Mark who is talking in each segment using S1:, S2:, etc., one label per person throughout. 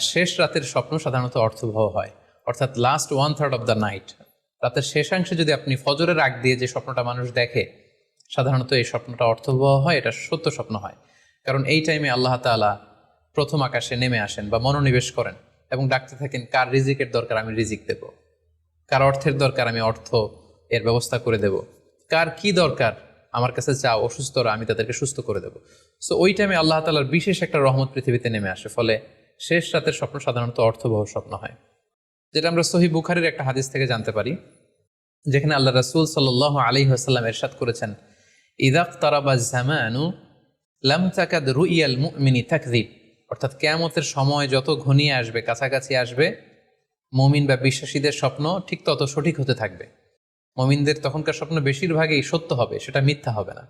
S1: শেষ রাতের স্বপ্ন সাধারণত অর্থবহ হয়। অর্থাৎ last one third of the night রাতের শেষাংশে যদি আপনি ফজরের আগ দিয়ে যে স্বপ্নটা মানুষ দেখে, সাধারণত এই স্বপ্নটা অর্থবহ হয়, এটা সত্য স্বপ্ন হয়। কারণ এই টাইমে আল্লাহ তাআলা প্রথম আকাশে নেমে আসেন বা মনোনিবেশ করেন এবং ডাকতে থাকেন, কার রিজিকের দরকার আমি রিজিক দেব? কার অর্থের দরকার আমি অর্থ এর ব্যবস্থা করে দেব? কার কি দরকার আমার কাছে চাও অসুস্থরা আমি তাদেরকে সুস্থ করে দেব? সো ওই টাইমে আল্লাহ তালার বিশেষ একটা রহমত পৃথিবীতে নেমে আসে। ফলে শেষ রাতের স্বপ্ন সাধারণত অর্থবহ স্বপ্ন হয়। যেটা আমরা সহি বুখারির একটা হাদিস থেকে জানতে পারি, যেখানে আল্লাহ রাসূল সাল্লাল্লাহু আলী ওয়াসাল্লাম এরশাদ করেছেন ইদাক তারাবা জামানু লাম তাকাদ রুইয়াল মুমিনি তাকযিব। অর্থাৎ কেয়ামতের সময় যত ঘনিয়ে আসবে, কাছাকাছি আসবে, মমিন বা বিশ্বাসীদের স্বপ্ন ঠিক তত সঠিক হতে থাকবে। মমিনদের তখনকার স্বপ্ন বেশিরভাগই সত্য হবে, সেটা মিথ্যা হবে না।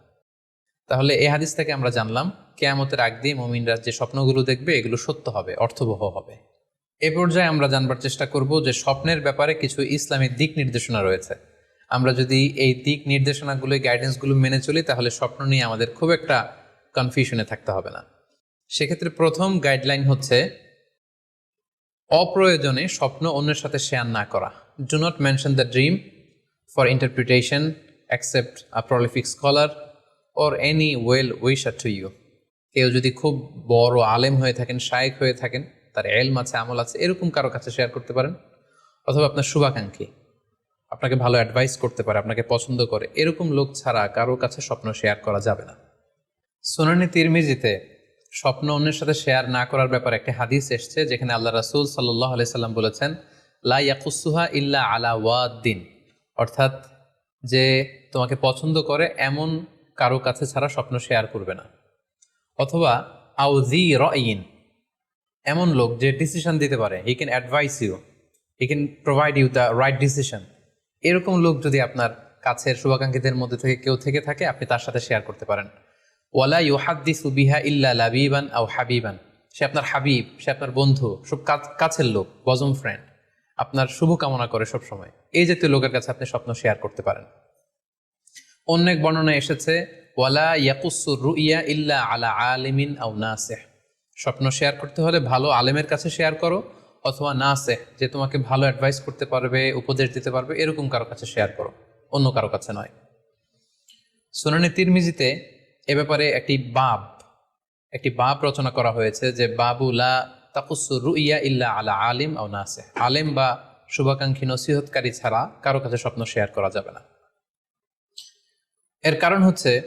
S1: তাহলে এ হাদিস থেকে আমরা জানলাম, কেয়ামতের আগ দিয়ে মমিনরা যে স্বপ্নগুলো দেখবে, এগুলো সত্য হবে, অর্থবহ হবে। এ পর্যায়ে আমরা জানবার চেষ্টা করব যে স্বপ্নের ব্যাপারে কিছু ইসলামী দিক নির্দেশনা রয়েছে। আমরা যদি এই দিক নির্দেশনাগুলো গাইডেন্সগুলো মেনে চলি, তাহলে স্বপ্ন নিয়ে আমাদের খুব একটা কনফিউশনে থাকতে হবে না। সেক্ষেত্রে প্রথম গাইডলাইন হচ্ছে, অপ্রয়োজনে স্বপ্ন অন্যের সাথে শেয়ার না করা। Do not mention the dream for interpretation accept a prolific scholar or any well wisher to you কেউ যদি খুব বড় আলেম হয়ে থাকেন, শায়েক হয়ে থাকেন, তার এলম আছে, আমল আছে, এরকম কারও কাছে শেয়ার করতে পারেন, অথবা আপনার শুভাকাঙ্ক্ষী আপনাকে ভালো অ্যাডভাইস করতে পারে, আপনাকে পছন্দ করে, এরকম লোক ছাড়া কারও কাছে স্বপ্ন শেয়ার করা যাবে না। সোনানি তিরমিজিতে স্বপ্ন অন্যের সাথে শেয়ার না করার ব্যাপারে একটি হাদিস এসছে, যেখানে আল্লাহ রাসূল সাল্লাহ আলি সাল্লাম বলেছেন, লা ইয়াকুসুহা ইল্লা আলা ওয়াদ্দিন। অর্থাৎ যে তোমাকে পছন্দ করে, এমন কারও কাছে ছাড়া স্বপ্ন শেয়ার করবে না। অথবা আউজি রইন এমন লোক যে ডিসিশন দিতে পারে। He can advise you he can provide you the right decision এরকম লোক যদি আপনার কাছের শুভাকাঙ্ক্ষীদের মধ্যে থেকে কেউ থেকে থাকে, আপনি তার সাথে শেয়ার করতে পারেন। ওয়ালা ইউ ইউহাদ্দিসু বিহা ইল্লা লাবিবান আও হাবিবান সে আপনার হাবিব, সে আপনার বন্ধু, সব কাছ- কাছের লোক বজম ফ্রেন্ড আপনার শুভ কামনা করে সব সময় এই জাতীয় লোকের কাছে আপনি স্বপ্ন শেয়ার করতে পারেন। অন্য এক বর্ণনায় এসেছে, ওয়ালা ইয়াকুসুর রুইয়া ইল্লা আলা আলিমিন আও নাসেহ। স্বপ্ন শেয়ার করতে হলে ভালো আলেমের কাছে শেয়ার করো, অথবা নাসেহ, যে তোমাকে ভালো অ্যাডভাইস করতে পারবে, উপদেশ দিতে পারবে, এরকম কারও কাছে শেয়ার করো, অন্য কারও কাছে নয়। সুনানি তিরমিজিতে এ ব্যাপারে একটি বাব একটি বাব রচনা করা হয়েছে যে বাবুলা তাকুসু রুইয়া ইল্লা আলা আলিম আও নাসে আলেম বা শুভাকাঙ্ক্ষী নসিহতকারী ছাড়া কারও কাছে স্বপ্ন শেয়ার করা যাবে না। এর কারণ হচ্ছে,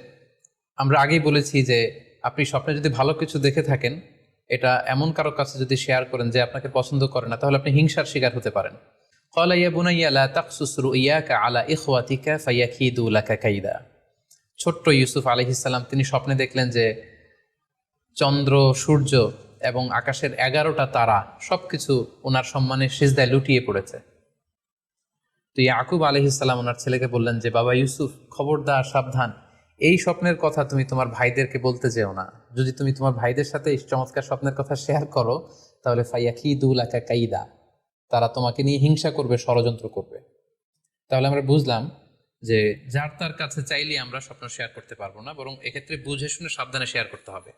S1: আমরা আগেই বলেছি যে আপনি স্বপ্নে যদি ভালো কিছু দেখে থাকেন, এটা এমন কারও কাছে যদি শেয়ার করেন যে আপনাকে পছন্দ করে না, তাহলে আপনি হিংসার শিকার হতে পারেন। বুনাইয়া আলা ছোট্ট ইউসুফ আলহিসাল্লাম তিনি স্বপ্নে দেখলেন যে চন্দ্র, সূর্য এবং আকাশের এগারোটা তারা সব কিছু ওনার সম্মানে সিজদায় লুটিয়ে পড়েছে। তো ইয়াকুব আলহিসাল্লাম ওনার ছেলেকে বললেন যে, বাবা ইউসুফ, খবরদার, সাবধান। এই স্বপ্নের কথা তুমি তোমার ভাইদেরকে বলতে যেও না। যদি তুমি তোমার ভাইদের সাথে এই চমৎকার স্বপ্নের কথা শেয়ার করো, তাহলে ফাইয়া খিদুল আকা কাইদা। তারা তোমাকে নিয়ে হিংসা করবে, ষড়যন্ত্র করবে। তাহলে আমরা বুঝলাম যে, যার তার কাছে চাইলে আমরা স্বপ্ন শেয়ার করতে পারব না, বরং এক্ষেত্রে বুঝে শুনে সাবধানে শেয়ার করতে হবে।